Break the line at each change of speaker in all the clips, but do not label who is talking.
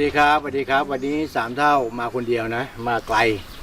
สวัสดีครับสวัสดีครับ วันนี้สามเท่ามาคนเดียวนะ มาไกล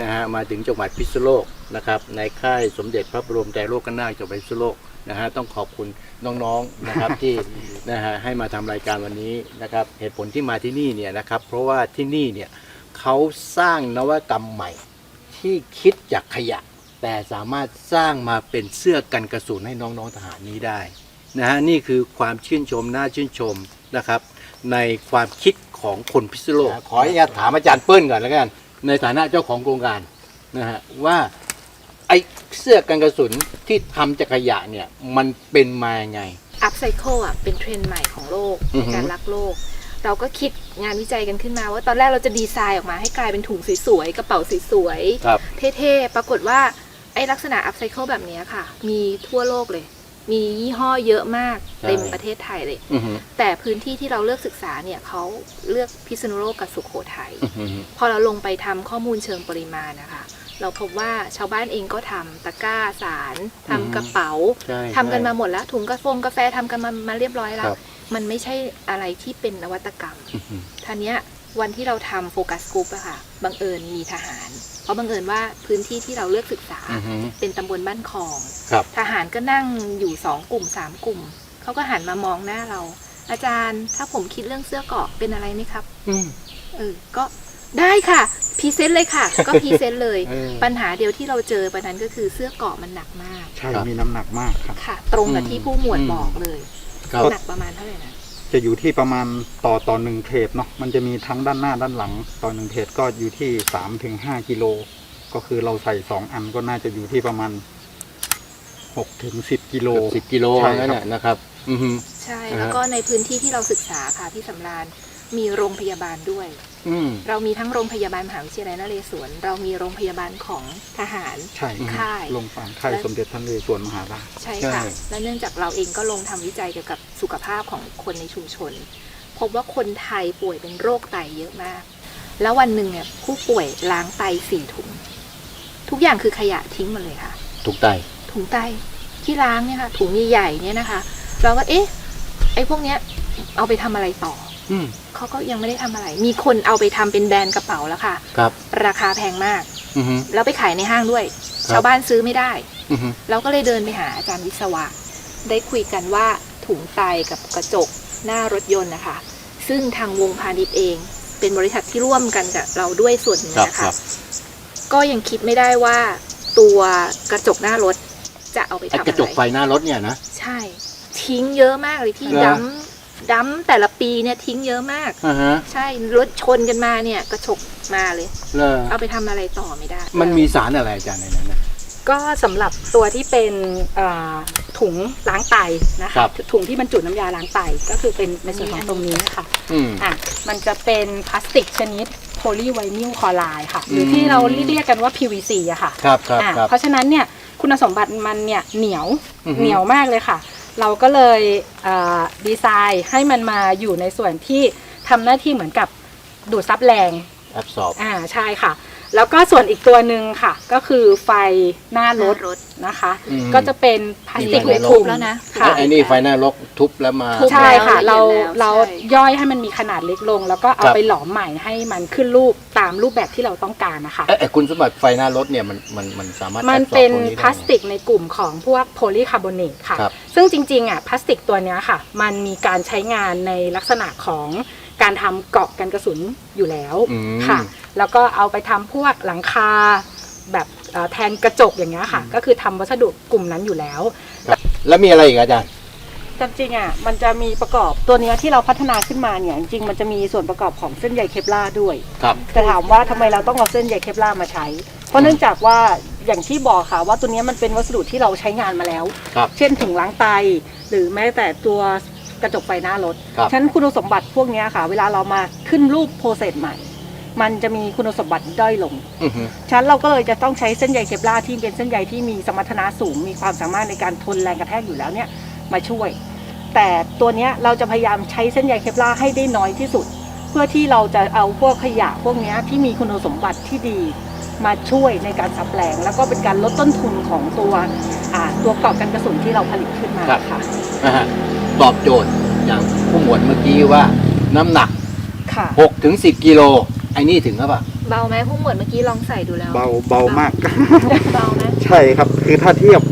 นะฮะมาถึงจังหวัดพิษณุโลกนะครับ ในค่ายสมเด็จพระบรมไตรโลกนาถจังหวัดพิษณุโลกนะฮะต้องขอบคุณน้องๆนะครับที่นะฮะให้มาทำรายการวันนี้นะครับ เหตุผลที่มาที่นี่เนี่ยนะครับ เพราะว่าที่นี่เนี่ยเขาสร้างนวัตกรรมใหม่ ที่คิดจากขยะ แต่สามารถสร้างมาเป็นเสื้อกันกระสุนให้น้องๆทหารนี้ได้นะฮะนี่คือความชื่นชมน่าชื่นชมนะครับ ในความคิด ของคนพิษณุโลกขออนุญาตถามอาจารย์เปิ้ลก่อนแล้วกัน ในฐานะเจ้าของโครงการนะฮะว่าไอเสื้อกันกระสุนที่ทำจากขยะเนี่ยมันเป็นมายังไง
อัพไซเคิลอะเป็นเทรนด์ใหม่ของโลก
อือฮึ
การรักโลก เราก็คิดงานวิจัยกันขึ้นมาว่าตอนแรกเราจะดีไซน์ออกมาให้กลายเป็นถุงสวยๆ กระเป๋าสวย
ครับ
ๆเท่ๆ ปรากฏว่าไอ้ลักษณะอัพไซเคิลแบบเนี้ยค่ะ มีทั่วโลกเลย มียี่ห้อเยอะมาก
ใช่
เต็มประเทศไทยเลย
อือฮึ
แต่พื้นที่ที่เราเลือกศึกษาเนี่ยเขาเลือกพิษณุโลกกับสุโขทัย
อือฮึ
พอเราลงไปทำข้อมูลเชิงปริมาณนะคะ เราพบว่าชาวบ้านเองก็ทำตะกร้าสารทำกระเป๋า
ใช่
ทำกันมาหมดแล้ว ถุงกาแฟกาแฟทำกันมามาเรียบร้อยแล้
ควรับ
มันไม่ใช่อะไรที่เป็นนวัตกรรม
อือฮึ
ท่านี้ยวันที่เราทำโฟกัสกลุ่มอะค่ะบังเอิญมีทหาร เพราะบังเอิญว่าพื้นที่ที่เราเลือกศึกษา
อือฮึ
เป็นตำบลบ้านคลอง
ครับ
ทหารก็นั่งอยู่สองกลุ่มสามกลุ่ม เขาก็หันมามองหน้าเรา อาจารย์ถ้าผมคิดเรื่องเสื้อเกราะเป็นอะไรไหมครับ
อืม
เออ ก็ได้ค่ะพรีเซนต์เลยค่ะ ก็พรีเซนต์เลย
เออ
ปัญหาเดียวที่เราเจอปัญนั้นก็คือเสื้อเกราะมันหนักมาก
ใช่
ครับ
มีน้ำหนักมากครับ
ค่ะ ตรงกับ
อืม
ที่ผู้หมวด
อืม
บอกเลย
ครับ
หนักประมาณเท่าไหร่นะ
จะอยู่ที่ประมาณต่อต่อหนึ่งเทรดเนาะมันจะมีทั้งด้านหน้าด้านหลัง ต่อหนึ่งเทรดก็อยู่ที่สามถึงห้ากิโลก็คือเราใส่สองอันก็น่าจะอยู่ที่ประมาณหกถึงสิบกิโล
สิบกิโล
ใช่
นั่น
ครั
แห
บ
ละนะครับ อือฮึ
ใช่
อ่าฮะ
แล้วก็ในพื้นที่ที่เราศึกษาค่ะที่สำราญมีโรงพยาบาลด้วย
อืม
เรามีทั้งโรงพยาบาลมหาวิทยาลัยนเรศวรเรามีโรงพยาบาลของทหาร
ใช่
อืม
ค่าย
ลงฟางค่ายสมเด็จพระนเรศวรมหาราช
ใช่
ใช่
ค่ะและเนื่องจากเราเองก็ลงทำวิจัยเกี่ยวกับสุขภาพของคนในชุมชน พบว่าคนไทยป่วยเป็นโรคไตเยอะมาก แล้ววันหนึ่งเนี่ยผู้ป่วยล้างไตสี่ถุง ทุกอย่างคือขยะทิ้งหมดเลยค่ะ
ถูกใจ
ถุงไตที่ล้างเนี่ยค่ะถุงใหญ่ๆเนี่ยนะคะ เราก็เอ๊ะไอ้พวกเนี้ยเอาไปทำอะไรต่อ
อืม
เขาก็ยังไม่ได้ทำอะไร มีคนเอาไปทำเป็นแบรนด์กระเป๋าแล้วค่ะ
ครับ
ราคาแพงมาก
อือฮึ
แล้วไปขายในห้างด้วย
ครับ
ชาวบ้านซื้อไม่ได้
อือฮึ
เราก็เลยเดินไปหาอาจารย์วิศวะ ได้คุยกันว่าถุงไตกับกระจกหน้ารถยนต์นะคะ ซึ่งทางวงพาณิชย์เอง เป็นบริษัทที่ร่วมกันกับเราด้วยส่วนหนึ่ง
ครับ
นะ
ครั
คะ
บ
ก็ยังคิดไม่ได้ว่าตัวกระจกหน้ารถจะเอาไป
ไอ้
ทำ
กระจก
อะ
ไฟ
ไร
หน้ารถเนี่ยนะ
ใช่ ทิ้งเยอะมากเลยที่
เหรอ
ดัม ดัมแต่ละปีเนี่ยทิ้งเยอะมาก
อ่าฮะ
ใช่รถชนกันมาเนี่ยกระจกมาเลย
เลอ
เอาไปทำอะไรต่อไม่ได้
มันมีสารอะไรอาจารย์ในนั้นนะ
ก็สำหรับตัวที่เป็นเอ่อถุงล้างไตนะ
ครั
คะ
บ
ถุงที่บรรจุน้ำยาล้างไตก็คือเป็นในส่วนของตรงนี้ค่ะ
อืม
อะมันจะเป็นพลาสติกชนิด โพลีไวนิลคลอไรด์ค่ะ หรืออ
ม
ที่เราเรียกกันว่า PVC อะค่ะ
ครับครับ
อะ
ครับ
เพราะฉะนั้นเนี่ยคุณสมบัติมันเนี่ยเหนียว
อือฮึ
เหนียวมากเลยค่ะ เราก็เลยเอ่อดีไซน์ให้มันมาอยู่ในส่วนที่ทำหน้าที่เหมือนกับดูดซับแรง
แอบสอบ
อ่าใช่ค่ะ แล้วก็ส่วนอีกตัวหนึ่งค่ะ ก็คือไฟหน้ารถ
รถ
นะคะ
อืม
ก็จะเป็นพลาสติก
มีไฟ
ใน
หน้ารถ
ถุง
แล้วนะ
ค่ะ
ไอ้นี่ไฟหน้ารถทุบแล้วมา
ทุบ
ใช่ค่ะ
แล้
เรา
วละเอียดแล้ว
เรา
ใช่
ย่อยให้มันมีขนาดเล็กลง แล้วก็เอา
ครับ
ไปหลอมใหม่ให้มันขึ้นรูปตามรูปแบบที่เราต้องการนะคะ
เอ้ยไอ้คุณสมบัติไฟหน้ารถเนี่ยมันมันมันสามารถ
มัน
แอบสอบ
เป็น
พวกได้
พลาสติกในกลุ่มของพวกโพลีคาร์บอเนตค่ะ
ครับ
ซึ่งจริงๆอะพลาสติกตัวเนี้ยค่ะ มันมีการใช้งานในลักษณะของการทำเกราะกันกระสุนอยู่แล้ว
อืม
ค่ะ แล้วก็เอาไปทำพวกหลังคาแบบเอ่อแทนกระจกอย่างเงี้ยค่ะ ก็คือทำวัสดุกลุ่มนั้นอยู่แล้ว
แล้วมีอะไรอีกอาจารย์
จริงๆอะมันจะมีประกอบตัวเนี้ยที่เราพัฒนาขึ้นมาเนี่ยจริงๆมันจะมีส่วนประกอบของเส้นใยเคปลาร์ด้วย
ครับ
แต่ถามว่าทำไมเราต้องเอาเส้นใยเคปลาร์มาใช้ เพราะเนื่องจากว่าอย่างที่บอกค่ะว่าตัวเนี้ยมันเป็นวัสดุที่เราใช้งานมาแล้ว
ครับ
เช่นถุงล้างไต หรือแม้แต่ตัวกระจกไฟหน้ารถ
ครับ
ฉะนั้นคุณสมบัติพวกเนี้ยค่ะ เวลาเรามาขึ้นรูปโปรเซสใหม่ มันจะมีคุณสมบัติด้อยลง
อือฮึ
ฉะนั้นเราก็เลยจะต้องใช้เส้นใยเคปลาร์ที่เป็นเส้นใยที่มีสมรรถนะสูง มีความสามารถในการทนแรงกระแทกอยู่แล้วเนี่ยมาช่วย แต่ตัวเนี้ยเราจะพยายามใช้เส้นใยเคปลาร์ให้ได้น้อยที่สุด เพื่อที่เราจะเอาพวกขยะพวกเนี้ยที่มีคุณสมบัติที่ดี มาช่วยในการสับแปลง แล้วก็เป็นการลดต้นทุนของตัวอ่าตัวกรอบกันกระสุนที่เราผลิตขึ้นมา
ครับ
ค่ะ
นะฮะตอบโจทย์อย่างผู้หมวดเมื่อกี้ว่าน้ำหนัก
ค่ะ
หกถึงสิบกิโล ไอ้นี่ถึงหรือเปล่า
เบาไหมผู้หมวดเมื่อกี้ลองใส่ดูแล้ว
เบาเบามาก
เบาไหม
ใช่ครับ คือถ้าเทียบ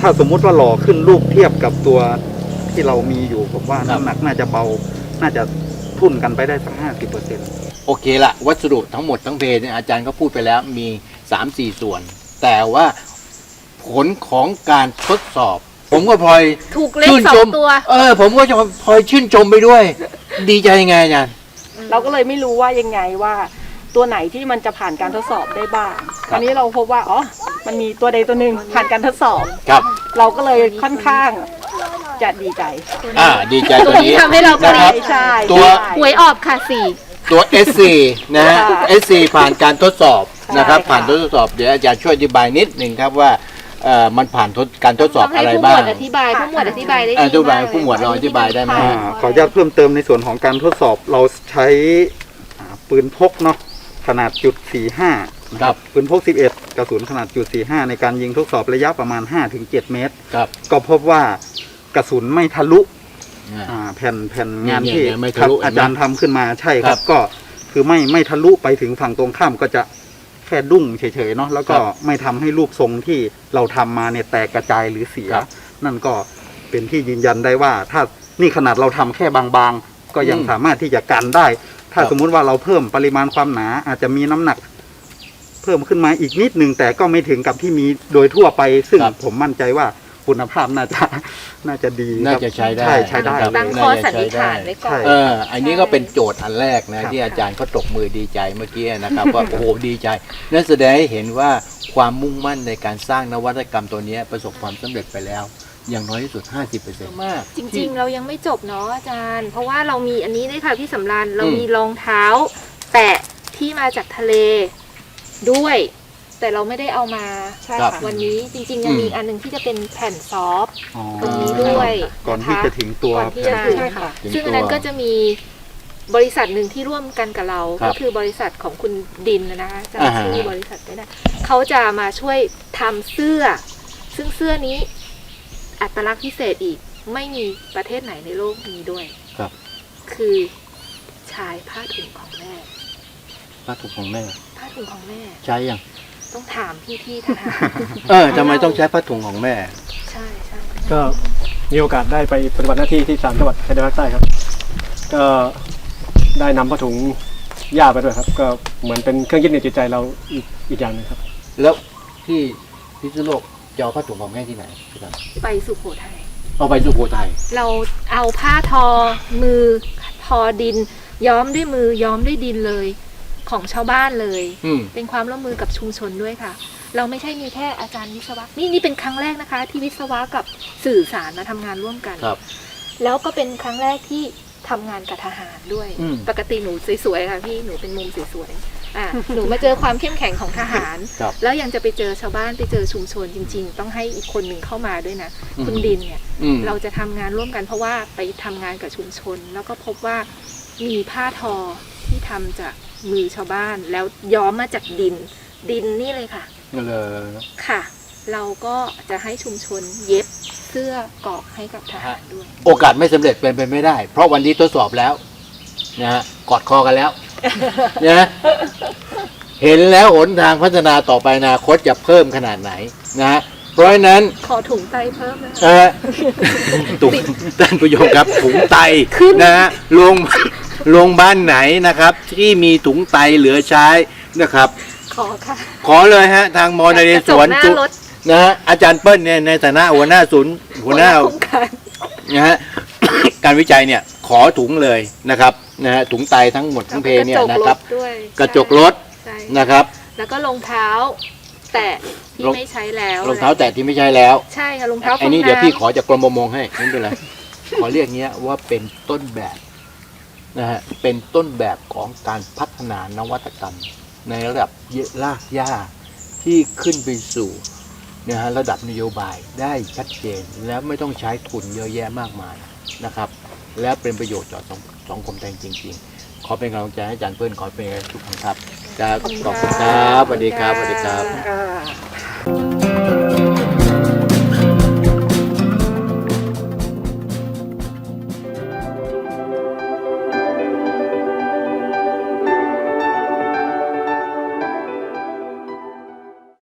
ถ้าสมมุติว่าหล่อขึ้นรูปเทียบกับตัวที่เรามีอยู่ผมว่า
ครับ
น้ำหนักน่าจะเบา น่าจะทุ่นกันไปได้สักห้าสิบเปอร์เซ็นต์
โอเคละวัสดุทั้งหมดทั้งเพจเนี่ยอาจารย์ก็พูดไปแล้วมี3 4ส่วน แต่ว่าผลของการทดสอบ ผมก็พลอย
ถูกเลข
ชื่น
สอ
ช
ง
ม
ตัว
เออ ผมก็จะพลอยชื่นชมไปด้วย ดีใจยังไงอาจารย์
เราก็เลยไม่รู้ว่ายังไงว่าตัวไหนที่มันจะผ่านการทดสอบได้บ้าง
ครับ
อันนี้เราพบว่าอ๋อ มันมีตัวใดตัวหนึ่งผ่านการทดสอบ
ครับ
เราก็เลยค่อนข้างจะดีใจ
อ่า ดีใจตัวนี้
ตัวนี้ทำให้เรา
นะครับ
ใช่
ตัว
ใช่
หวยออกค่ะสี่
ตัว S4 นะฮะ
ค่ะ
S4 ผ่านการทดสอบนะครับ
ใช่ค่ะ
ผ่านทดสอบ เดี๋ยวอาจารย์ช่วยอธิบายนิดหนึ่งครับว่า เอ่อมันผ่านทดการทดสอบ
ต้งให้
อะไร
ผู้หม
บ้าวง
ดอธิบายผู้หมวดอธิบายได้
เออ
ดี
อธิบาย
มากเลย
ผู้หมวดเราอธิบายได้ไหม
อ่าขออนุญาตเพิ่มเติมในส่วนของการทดสอบเราใช้อ่าปืนพกเนาะขนาดจุด45นะครับปืนพก 11 กระสุนขนาดจุด45 ในการยิงทดสอบระยะประมาณ 5-7 เมตร
ครับ
ก็พบว่ากระสุนไม่ทะลุ
อ่า
อ่าแผ่นแผ่นงาน
เนี่ย
ที่
เนี่ยไม่ทะลุ
ครับอาจารย์ทำขึ้นมาใช่ค
ครั
รับ
บ
ก็คือไม่ไม่ทะลุไปถึงฝั่งตรงข้ามก็จะแค่ดุ้งเฉยๆเนาะแล้วก็
ครับ
ไม่ทำให้รูปทรงที่เราทำมาเนี่ยแตกกระจายหรือเสีย
ครับ
นั่นก็เป็นที่ยืนยันได้ว่า ถ้านี่ขนาดเราทำแค่บางๆ ก็ยัง
อืม
สามารถที่จะกันได้ ถ้า
ครับ
สมมุติว่าเราเพิ่มปริมาณความหนา อาจจะมีน้ำหนัก เพิ่มขึ้นมาอีกนิดหนึ่งแต่ก็ไม่ถึงกับที่มีโดยทั่วไป ซึ่ง
ครับ
ผมมั่นใจว่า คุณภาพน่าจะน่าจะดี
น่า
ครับ
จะใช้ได้
ใช่ใช้ได้
ครับ
เล
ตั้ง
ย
ข้อสันนิษฐานไว้ก่อน
ใช่
เออ อันนี้ก็เป็นโจทย์อันแรกนะ
ครับ
ที่อาจารย์เขาตกมือดีใจเมื่อกี้นะครับ ว่าโอ้โหดีใจ นั่นแสดงให้เห็นว่าความมุ่งมั่นในการสร้างนวัตกรรมตัวเนี้ยประสบความสำเร็จไปแล้ว อย่างน้อยที่สุด 50%มาก
จริงๆ เรายังไม่จบเนาะอาจารย์ เพราะว่าเรามีอันนี้ด้วยค่ะพี่สำรานเรามีรองเท้า แตะที่มาจากทะเลด้วย แต่เราไม่ได้เอามา
ใช่
ครับ
ค่ะ
วันนี้จริงๆยังมี
อืม
อีกอันหนึ่งที่จะเป็นแผ่นซอฟต์
อ๋อ
ตรงนี้ด้วย
ก่อนที่จะถึงตัว
ก่อนที่จะถึง
ใช่ค่ะ
ถึง
ซึ่ง
ตั
อัน
ว
นั้นก็จะมีบริษัทหนึ่งที่ร่วมกันกับเรา
ครับ
ก็คือบริษัทของคุณดินนะคะ
อ่าฮะ
จำชื่อบริษัทไม่ได้เขาจะมาช่วยทำเสื้อ ซึ่งเสื้อนี้อัตลักษณ์พิเศษอีกไม่มีประเทศไหนในโลกมีด้วย
ครับ
คือชายผ้าถุงของแม่
ผ้าถุงของแม่
ผ้าถุงของแม่
ใช้ยัง
ต้องถามพี่ที่ทหาร
เออทำไมต้องใช้ผ้าถุงของแม่
ใช่ใช่
ก็มีโอกาสได้ไปปฏิบัติหน้าที่ที่สามจังหวัดชายแดนภาคใต้ครับ ก็ได้นำผ้าถุงย่าไปด้วยครับ ก็เหมือนเป็นเครื่องยึดเหนี่ยวจิตใจเราอีกอีกอย่างหนึงครับ
แล้วที่พิษณุโลกจะเอาผ้าถุงของแม่ที่ไหนครับ
ไปสุโขทัย
เอาไปสุโขทัย
เราเอาผ้าทอมือทอดิน ย้อมด้วยมือย้อมด้วยดินเลย ของชาวบ้านเลย
อืม
เป็นความร่วมมือกับชุมชนด้วยค่ะ เราไม่ใช่มีแค่อาจารย์วิศวะนี่นี่เป็นครั้งแรกนะคะ ที่วิศวะกับสื่อสารมาทำงานร่วมกัน
ครับ
แล้วก็เป็นครั้งแรกที่ทำงานกับทหารด้วย
อืม
ปกติหนูสวยๆค่ะพี่หนูเป็นมุมสวยๆอะหนูมาเจอความเข้มแข็งของทหาร
ครับ
แล้วยังจะไปเจอชาวบ้านไปเจอชุมชนจริง ๆ ต้องให้อีกคนหนึ่งเข้ามาด้วยนะ
อืม
คุณดินเนี่ย
อืม
เราจะทำงานร่วมกันเพราะว่าไปทำงานกับชุมชน แล้วก็พบว่ามีผ้าทอ ที่ทำจากมือชาวบ้าน แล้วย้อมมาจากดิน ดินนี่เลยค่ะ
เลย
ค่ะ เราก็จะให้ชุมชนเย็บเสื้อกรอกให้กับทหารด้วย
โอกาสไม่สำเร็จเป็นไปไม่ได้ เพราะวันนี้ทดสอบแล้วนะฮะกอดคอกันแล้วนะเห็นแล้วหนทางพัฒนาต่อไปอนาคตจะเพิ่มขนาดไหนนะฮะเพราะฉะนั้น
ขอถุงไตเพิ่มนะ
เออตุงท่านผู้ชมครับถุงไตนะฮะ โรงโรงบ้านไหนนะครับ ที่มีถุงไตเหลือใช้นะครับ
ขอค่ะ
ขอเลยฮะ ทางมอในสวน
กระจกหน้ารถ
นะฮะอาจารย์เปิ้ลเนี่ยในฐานะหัวหน้าศูนย์หัวหน้า
โครงการ
นะฮะการวิจัยเนี่ยขอถุงเลยนะครับนะฮะถุงไตทั้งหมดทั้งเพเนี่ยนะครับ
กจกถด้วย
กระจกรถ
ใช่
นะครับ
แล้วก็รองเท้า แตะที่
รอง
ไม่ใช้แล้ว
รองเท้าแตะที่ไม่ใช่แล้ว
ใช่ค่ะรองเท้า
อันนี้
ฟง
เดี๋ยวพี่ำขอจากกรมประมงให้ไม่เป็นไรขอเรียกเงี้ยว่าเป็นต้นแบบ นะฮะเป็นต้นแบบของการพัฒนานวัตกรรม ในระดับลากย่าที่ขึ้นไปสู่นะฮะระดับนโยบายได้ชัดเจน แล้วไม่ต้องใช้ทุนเยอะแยะมากมายนะครับ และเป็นประโยชน์ต่อสังสังคมไทยจริง ๆ ขอเป็นกำลังใจให้อาจารย์เพื่อนขอเป็นทุกท่านครับครับขอบคุณครับสวัสดีครับสวัสดีครับ
ค่ะ